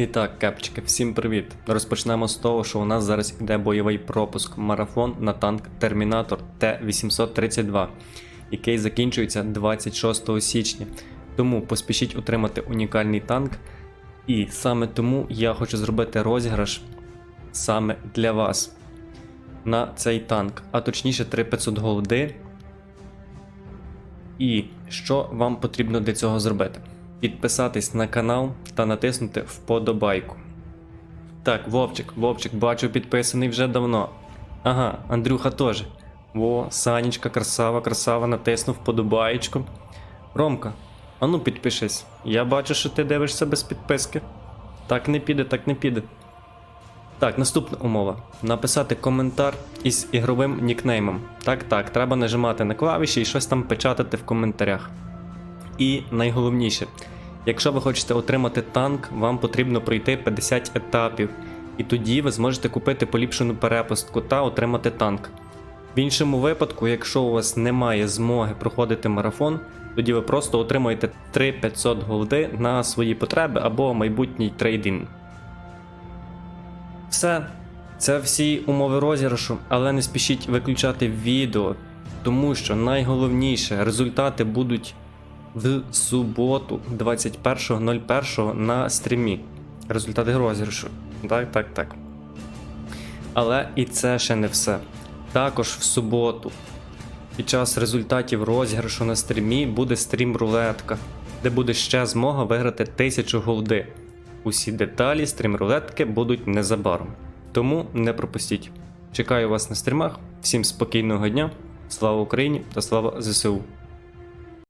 І так, кепчики, всім привіт! Розпочнемо з того, що у нас зараз іде бойовий пропуск марафон на танк Термінатор Т-832, який закінчується 26 січня. Тому поспішіть отримати унікальний танк. І саме тому я хочу зробити розіграш саме для вас на цей танк, а точніше 3500 голди. І що вам потрібно для цього зробити? Підписатись на канал та натиснути вподобайку. Так, Вовчик, Вовчик, бачу, підписаний вже давно. Ага, Андрюха теж. Во, Санечка, красава, красава, натиснув вподобаєчку. Ромка, ану підпишись. Я бачу, що ти дивишся без підписки. Так не піде, так не піде. Так, наступна умова: написати коментар із ігровим нікнеймом. Так, так, треба нажимати на клавіші і щось там печатати в коментарях. І найголовніше, якщо ви хочете отримати танк, вам потрібно пройти 50 етапів, і тоді ви зможете купити поліпшену перепустку та отримати танк. В іншому випадку, якщо у вас немає змоги проходити марафон, тоді ви просто отримуєте 3500 голди на свої потреби або майбутній трейдинг. Все, це всі умови розіграшу, але не спішіть виключати відео, тому що найголовніше результати будуть в суботу, 21.01 на стрімі. Результати розіграшу. Так, так, так. Але і це ще не все. Також в суботу, під час результатів розіграшу на стрімі, буде стрім рулетка, де буде ще змога виграти 1000 голди. Усі деталі стрім рулетки будуть незабаром. Тому не пропустіть. Чекаю вас на стрімах. Всім спокійного дня. Слава Україні та слава ЗСУ!